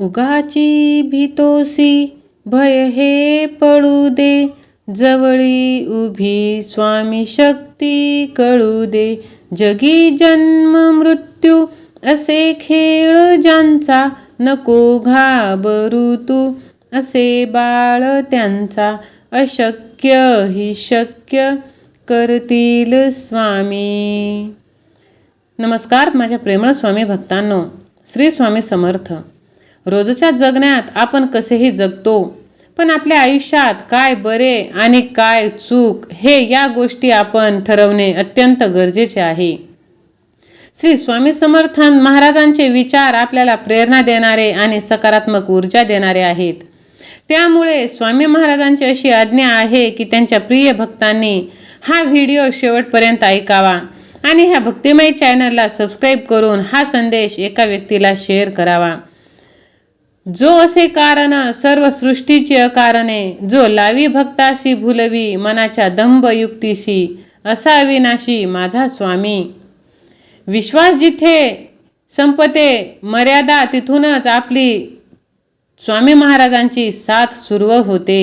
उगाची भीतोसी भय हे पळू दे. जवळी उभी स्वामी शक्ती कळू दे. जगी जन्म मृत्यू असे खेळ ज्यांचा नको घाबरू तू. असे बाळ त्यांचा अशक्य ही शक्य करतील स्वामी. नमस्कार माझ्या प्रेमळ स्वामी भक्तांनो. श्री स्वामी समर्थ. रोजच्या जगण्यात आपण कसेही जगतो पण आपल्या आयुष्यात काय बरे आणि काय चूक हे या गोष्टी आपण ठरवणे अत्यंत गरजेचे आहे. श्री स्वामी समर्थन महाराजांचे विचार आपल्याला प्रेरणा देणारे आणि सकारात्मक ऊर्जा देणारे आहेत. त्यामुळे स्वामी महाराजांची अशी आज्ञा आहे की त्यांच्या प्रिय भक्तांनी हा व्हिडिओ शेवटपर्यंत ऐकावा आणि ह्या भक्तिमय चॅनलला सबस्क्राईब करून हा संदेश एका व्यक्तीला शेअर करावा. जो असे कारण सर्व सृष्टीची अकारणे जो लावी भक्ताशी भुलवी मनाच्या दंभ युक्तीशी असा अविनाशी माझा स्वामी. विश्वास जिथे संपते मर्यादा तिथूनच आपली स्वामी महाराजांची साथ सुरू होते.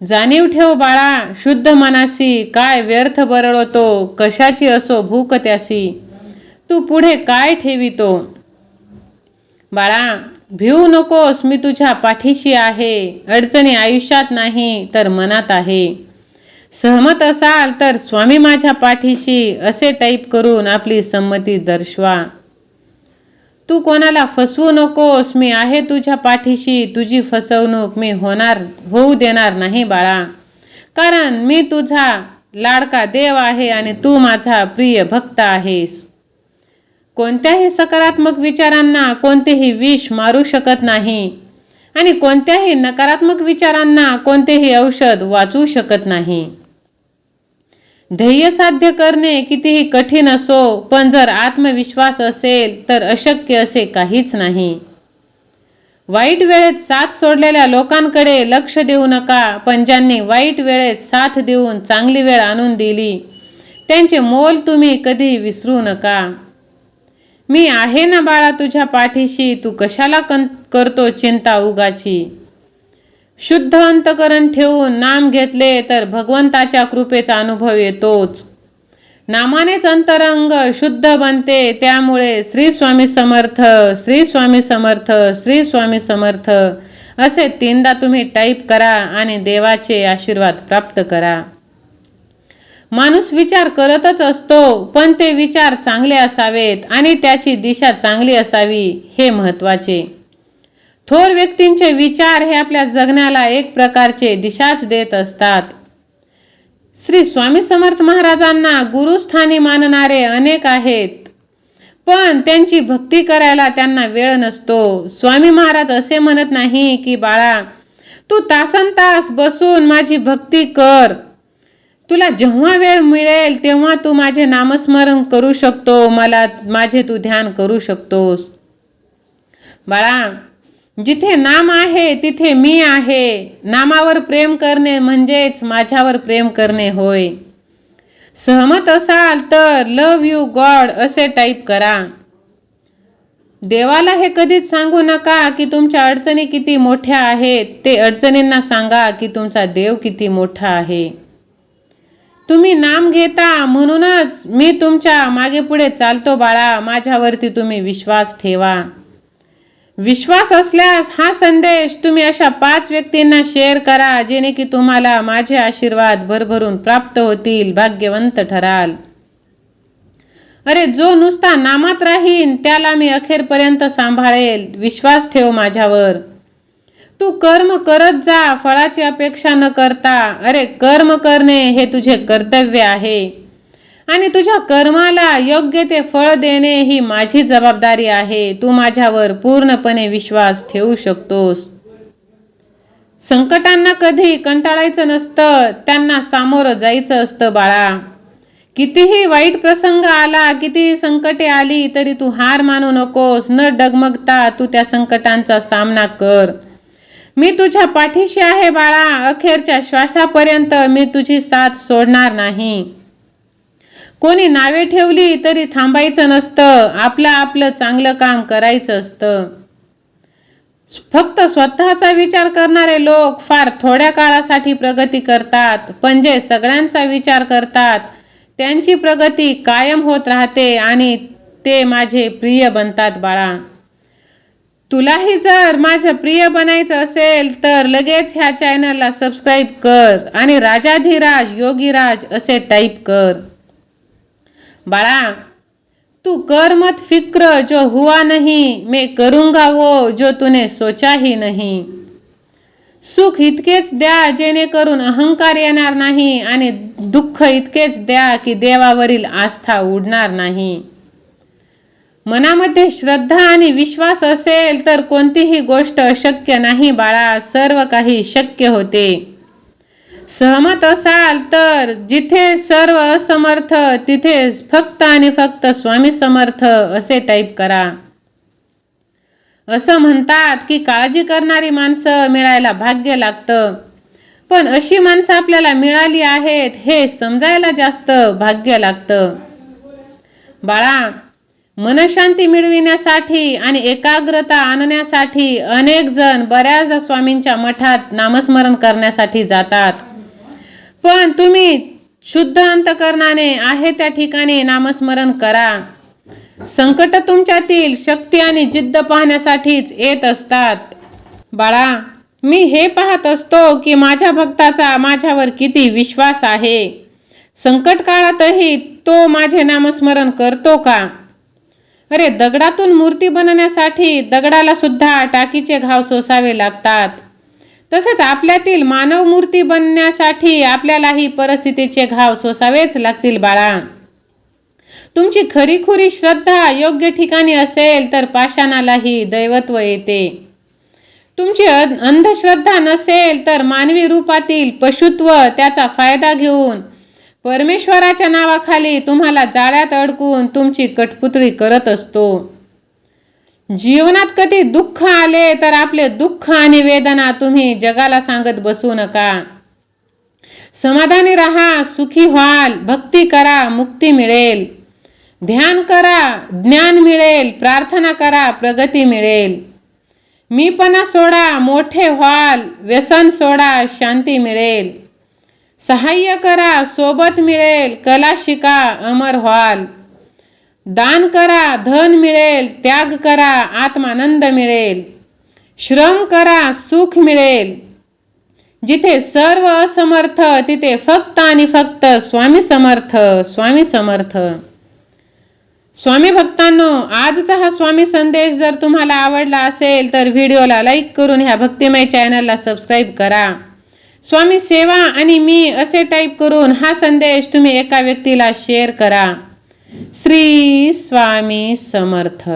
जाणीव ठेव बाळा शुद्ध मनासी काय व्यर्थ बरळतो कशाची असो भूक त्यासी तू पुढे काय ठेवितो? बाळा भिवू नकोस मी तुझ्या पाठीशी आहे. अडचणी आयुष्यात नाही तर मनात आहे. सहमत असाल तर स्वामी माझ्या पाठीशी असे टाईप करून आपली संमती दर्शवा. तू कोणाला फसवू नकोस मी आहे तुझ्या पाठीशी तुझी फसवणूक मी होणार होऊ देणार नाही बाळा. कारण मी तुझा लाडका देव आहे आणि तू माझा प्रिय भक्त आहेस. कोणत्याही सकारात्मक विचारांना कोणतेही विष मारू शकत नाही. आणि कोणत्याही नकारात्मक विचारांना कोणतेही औषध वाचू शकत नाही. ध्येय साध्य करणे कितीही कठीण असो पण जर आत्मविश्वास असेल तर अशक्य असे काहीच नाही. वाईट वेळेत साथ सोडलेल्या लोकांकडे लक्ष देऊ नका पण ज्यांनी वाईट वेळेत साथ देऊन चांगली वेळ आणून दिली त्यांचे मोल तुम्ही कधीही विसरू नका. मी आहे ना बाळा तुझ्या पाठीशी? तू कशाला कं करतो चिंता उगाची? शुद्ध अंतकरण ठेवून नाम घेतले तर भगवंताच्या कृपेचा अनुभव येतोच. नामानेच अंतरंग शुद्ध बनते त्यामुळे श्री स्वामी समर्थ श्री स्वामी समर्थ श्री स्वामी समर्थ असे तीनदा तुम्ही टाईप करा आणि देवाचे आशीर्वाद प्राप्त करा. माणूस विचार करतच असतो पण ते विचार चांगले असावेत आणि त्याची दिशा चांगली असावी हे महत्त्वाचे. थोर व्यक्तींचे विचार हे आपल्या जगण्याला एक प्रकारचे दिशाच देत असतात. श्री स्वामी समर्थ महाराजांना गुरुस्थानी मानणारे अनेक आहेत. पण त्यांची भक्ती करायला त्यांना वेळ नसतो. स्वामी महाराज असे म्हणत नाही की बाळा तू तासन तास बसून माझी भक्ती कर. तुला जेव्हा वेळ मिळेल तेव्हा तू माझे नामस्मरण करू शकतो मला माझे तू ध्यान करू शकतोस. बाळा जिथे नाम आहे तिथे मी आहे. नामावर प्रेम करणे म्हणजेच माझ्यावर प्रेम करणे होय. सहमत असाल तर लव यू गॉड असे टाईप करा. देवाला हे कधीच सांगू नका की तुमच्या अडचणी किती मोठ्या आहेत. ते अडचणींना सांगा की तुमचा देव किती मोठा आहे. तुम्ही नाम घेता म्हणूनच मी तुमच्या मागे पुढे चालतो बाळा. माझ्यावरती तुम्ही विश्वास ठेवा. विश्वास असल्यास हा संदेश तुम्ही अशा पाच व्यक्तींना शेअर करा जेणे की तुम्हाला माझे आशीर्वाद भरभरून प्राप्त होतील. भाग्यवंत ठराल. अरे जो नुसता नामात राहीन त्याला मी अखेरपर्यंत सांभाळेल. विश्वास ठेव माझ्यावर. तू कर्म करत जा फळाची अपेक्षा न करता. अरे कर्म करणे हे तुझे कर्तव्य आहे. आणि तुझ्या कर्माला योग्य ते फळ देणे ही माझी जबाबदारी आहे. तू माझ्यावर पूर्णपणे विश्वास ठेवू शकतोस. संकटांना कधी कंटाळायचं नसतं त्यांना सामोरं जायचं असतं बाळा. कितीही वाईट प्रसंग आला कितीही संकटे आली तरी तू हार मानू नकोस. न डगमगता तू त्या संकटांचा सामना कर. मी तुझ्या पाठीशी आहे बाळा. अखेरच्या श्वासापर्यंत मी तुझी साथ सोडणार नाही. कोणी नावे ठेवली तरी थांबायचं नसतं. आपलं आपलं चांगलं काम करायचं असतं. फक्त स्वतःचा विचार करणारे लोक फार थोड्या काळासाठी प्रगती करतात. पण जे सगळ्यांचा विचार करतात त्यांची प्रगती कायम होत राहते आणि ते माझे प्रिय बनतात बाळा. तुलाही जर माझं प्रिय बनायचं असेल तर लगेच ह्या चॅनलला सबस्क्राईब कर आणि राजाधिराज योगीराज असे टाईप कर. बाळा तू कर मत फिक्र जो हुआ नहीं मैं करूंगा वो जो तूने सोचा ही नहीं. सुख इतकेच द्या जेणेकरून अहंकार येणार नाही आणि दुःख इतकेच द्या की देवावरील आस्था उडणार नाही. मनामध्ये श्रद्धा आणि विश्वास असेल तर कोणतीही गोष्ट अशक्य नाही बाळा. सर्व काही शक्य होते. सहमत असाल तर जिथे सर्व असमर्थ तिथे फक्त आणि फक्त स्वामी समर्थ असे टाईप करा. असं म्हणतात की काळजी करणारी माणसं मिळायला भाग्य लागतं. पण अशी माणसं आपल्याला मिळाली आहेत हे समजायला जास्त भाग्य लागतं. बाळा मनशांती मिळविण्यासाठी आणि एकाग्रता आणण्यासाठी अनेक जण बऱ्याचदा स्वामींच्या मठात नामस्मरण करण्यासाठी जातात. पण तुम्ही शुद्ध अंतकरणाने आहे त्या ठिकाणी नामस्मरण करा. संकट तुमच्यातील शक्ती आणि जिद्द पाहण्यासाठीच येत असतात. बाळा मी हे पाहत असतो की माझ्या भक्ताचा माझ्यावर किती विश्वास आहे. संकट काळातही तो माझे नामस्मरण करतो का? अरे दगडातून मूर्ती बनवण्यासाठी दगडाला सुद्धा टाकीचे घाव सोसावे लागतात. तसेच आपल्यातील मानव मूर्ती बनण्यासाठी आपल्यालाही परिस्थितीचे घाव सोसावेच लागतील बाळा. तुमची खरीखुरी श्रद्धा योग्य ठिकाणी असेल तर पाषाणालाही दैवत्व येते. तुमची अं- अंधश्रद्धा नसेल तर मानवी रूपातील पशुत्व त्याचा फायदा घेऊन परमेश्वराच्या नावाखाली तुम्हाला जाळ्यात अडकून तुमची कठपुतळी करत असतो. जीवनात कधी दुःख आले तर आपले दुःख आणि वेदना तुम्ही जगाला सांगत बसू नका. समाधानी राहा सुखी व्हाल भक्ती करा मुक्ती मिळेल. ध्यान करा ज्ञान मिळेल प्रार्थना करा प्रगती मिळेल. मीपणा सोडा मोठे व्हाल व्यसन सोडा शांती मिळेल. सहाय्य करा सोबत मिळेल कला शिका अमर व्हाल. दान करा धन मिळेल त्याग करा आत्मानंद मिळेल. श्रम करा सुख मिळेल. जिथे सर्व असमर्थ तिथे फक्त आणि फक्त स्वामी समर्थ स्वामी समर्थ. स्वामी भक्तांनो आजचा हा स्वामी संदेश जर तुम्हाला आवडला असेल तर व्हिडिओला लाईक करून ह्या भक्तिमय चॅनलला सबस्क्राईब करा. स्वामी सेवा आणि मी असे टाईप करून हा संदेश तुम्ही एका व्यक्तीला शेअर करा. श्री स्वामी समर्थ.